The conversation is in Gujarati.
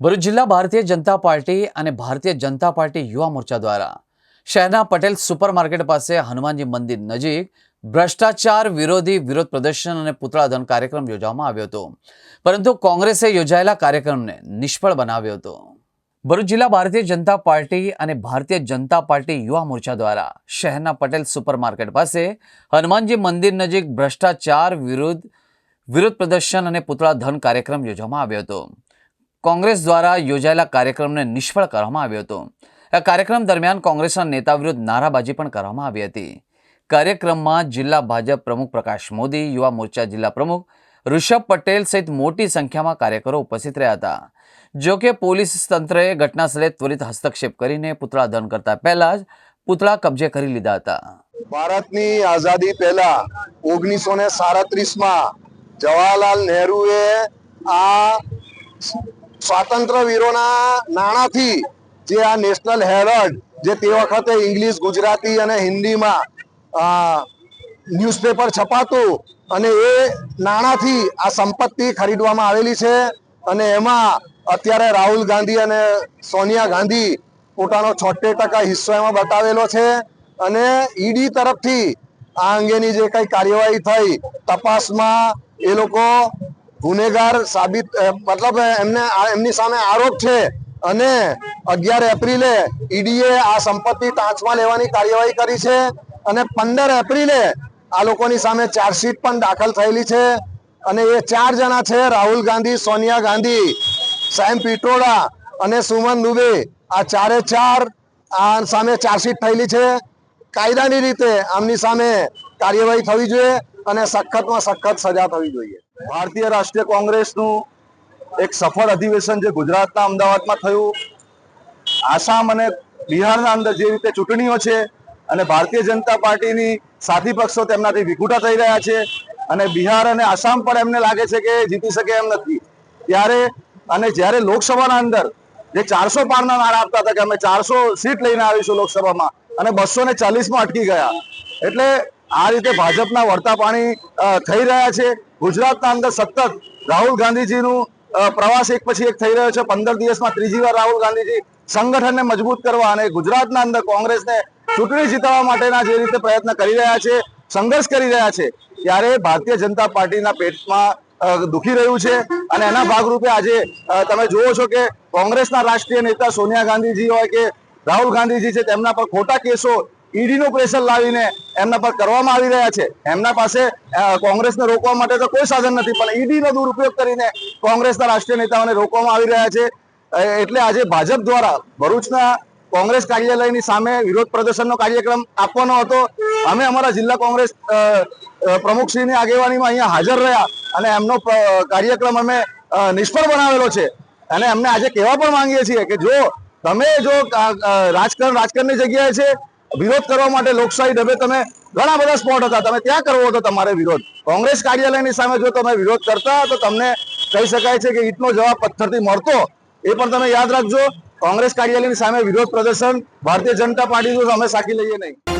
ભરૂચ જિલ્લા ભારતીય જનતા પાર્ટી અને ભારતીય જનતા પાર્ટી યુવા મોરચા દ્વારા શહેરના પટેલ સુપરમાર્કેટ પાસે હનુમાનજી મંદિર નજીક ભ્રષ્ટાચાર વિરોધી વિરોધ પ્રદર્શન અને પુતળાદહન કાર્યક્રમ યોજવામાં આવ્યો હતો. પરંતુ કોંગ્રેસે યોજાયેલા કાર્યક્રમને નિષ્ફળ બનાવ્યો હતો. ભરૂચ જિલ્લા ભારતીય જનતા પાર્ટી અને ભારતીય જનતા પાર્ટી યુવા મોરચા દ્વારા શહેરના પટેલ સુપરમાર્કેટ પાસે હનુમાનજી મંદિર નજીક ભ્રષ્ટાચાર વિરુદ્ધ વિરોધ પ્રદર્શન અને પુતળા ધન કાર્યક્રમ યોજવામાં આવ્યો હતો. કોંગ્રેસ દ્વારા યોજાયેલા કાર્યક્રમને નિષ્ફળ કરવામાં આવ્યો હતો. આ કાર્યક્રમ દરમિયાન કોંગ્રેસના નેતા વિરુદ્ધ નારાબાજી પણ કરવામાં આવી હતી. કાર્યક્રમમાં જિલ્લા ભાજપ પ્રમુખ પ્રકાશ મોદી, યુવા મોરચા જિલ્લા પ્રમુખ ઋષભ પટેલ સહિત મોટી સંખ્યામાં કાર્યકરો ઉપસ્થિત રહ્યા હતા. જોકે પોલીસ તંત્રએ ઘટનાસ્થળે ત્વરિત હસ્તક્ષેપ કરીને પુતળા દહન કરતા પહેલા જ પુતળા કબજે કરી લીધા હતા. ભારતની આઝાદી પહેલા ઓગણીસો ને સાડત્રીસમાં જવાહરલાલ નહેરુએ આ સ્વાતંત્ર્ય વીરોના નાણાંથી જે આ નેશનલ હેરલ્ડ જે તે વખતે ઇંગ્લિશ, ગુજરાતી અને હિન્દીમાં ન્યૂઝપેપર છપાતું અને એ નાણાંથી આ સંપત્તિ ખરીદવામાં આવેલી છે અને એમાં અત્યારે રાહુલ ગાંધી અને સોનિયા ગાંધી પોતાનો છોતેર ટકા હિસ્સો એમાં બતાવેલો છે અને ઈડી તરફથી આ અંગેની જે કઈ કાર્યવાહી થઈ, તપાસમાં એ લોકો ગુનેગાર સાબિત મતલબ એમને એમની સામે આરોપ છે અને અગિયાર એપ્રિલે ઈડીએ આ સંપત્તિ ટાંચમાં લેવાની કાર્યવાહી કરી છે અને પંદર એપ્રિલે આ લોકોની સામે ચાર્જશીટ પણ દાખલ થયેલી છે અને એ ચાર જણા છે, રાહુલ ગાંધી, સોનિયા ગાંધી સેમ પિટોડા અને સુમન દુબે. આ ચારે ચાર આ સામે ચાર્જશીટ થયેલી છે. કાયદાની રીતે આમની સામે કાર્યવાહી થવી જોઈએ. અને સખતમાં સખત સજા થવી જોઈએ. ભારતીય રાષ્ટ્રીય કોંગ્રેસનું એક સફળ અધિવેશન જે ગુજરાતના અમદાવાદમાં થયું, આસામ અને બિહારના અંદર જે રીતે ચૂંટણીઓ છે અને ભારતીય જનતા પાર્ટીની સાથી પક્ષો તેમનાથી વિખૂટા થઈ રહ્યા છે અને બિહાર અને આસામ પણ એમને લાગે છે કે જીતી શકે એમ નથી. ત્યારે અને જ્યારે લોકસભાના અંદર જે ચારસો પારના નારા આપતા હતા કે અમે ચારસો સીટ લઈને આવીશું લોકસભામાં અને બસો ને ચાલીસમાં અટકી ગયા, એટલે આ રીતે ભાજપના વળતા પાણી થઈ રહ્યા છે. ગુજરાતના અંદર સતત રાહુલ ગાંધીજીનું પ્રવાસ એક પછી એક થઈ રહ્યો છે. પંદર દિવસમાં ત્રીજી વાર રાહુલ ગાંધીજી સંગઠનને મજબૂત કરવા અને ગુજરાતના અંદર કોંગ્રેસને ચૂંટણી જીતવા માટેના જે રીતે પ્રયત્ન કરી રહ્યા છે, સંઘર્ષ કરી રહ્યા છે, ત્યારે ભારતીય જનતા પાર્ટીના પેટમાં દુખી રહ્યું છે. અને એના ભાગરૂપે આજે તમે જુઓ છો કે કોંગ્રેસના રાષ્ટ્રીય નેતા સોનિયા ગાંધીજી હોય કે રાહુલ ગાંધીજી છે, તેમના પર ખોટા કેસો ઈડી નું પ્રેશર લાવીને એમના પર કરવામાં આવી રહ્યા છે. એમના પાસે કોંગ્રેસને રોકવા માટે તો કોઈ સાધન નથી, પણ ઈડીનો દુરુપયોગ કરીને કોંગ્રેસના રાષ્ટ્રીય નેતાઓને રોકવામાં આવી રહ્યા છે. એટલે આજે ભાજપ દ્વારા ભરૂચના કોંગ્રેસ કાર્યાલયની સામે વિરોધ પ્રદર્શનનો કાર્યક્રમ આપવાનો હતો. અમે અમારા જિલ્લા કોંગ્રેસ પ્રમુખશ્રીની આગેવાનીમાં અહીંયા હાજર રહ્યા અને એમનો કાર્યક્રમ અમે નિષ્ફળ બનાવેલો છે. અને અમને આજે કહેવા પણ માંગીએ છીએ કે જો તમે જો રાજકારણ, રાજકારણની જગ્યાએ છે વિરોધ કરવા માટે લોકશાહી ઢબે તમે ઘણા બધા સ્પોટ હતા. તમે ત્યાં કરવો હતો તમારે વિરોધ. કોંગ્રેસ કાર્યાલયની સામે જો તમે વિરોધ કરતા તો તમને કહી શકાય છે કે ઈટનો જવાબ પથ્થરથી મળતો. એ પણ તમે યાદ રાખજો. કોંગ્રેસ કાર્યાલયની સામે વિરોધ પ્રદર્શન ભારતીય જનતા પાર્ટીનું અમે સાકી લઈએ નહીં.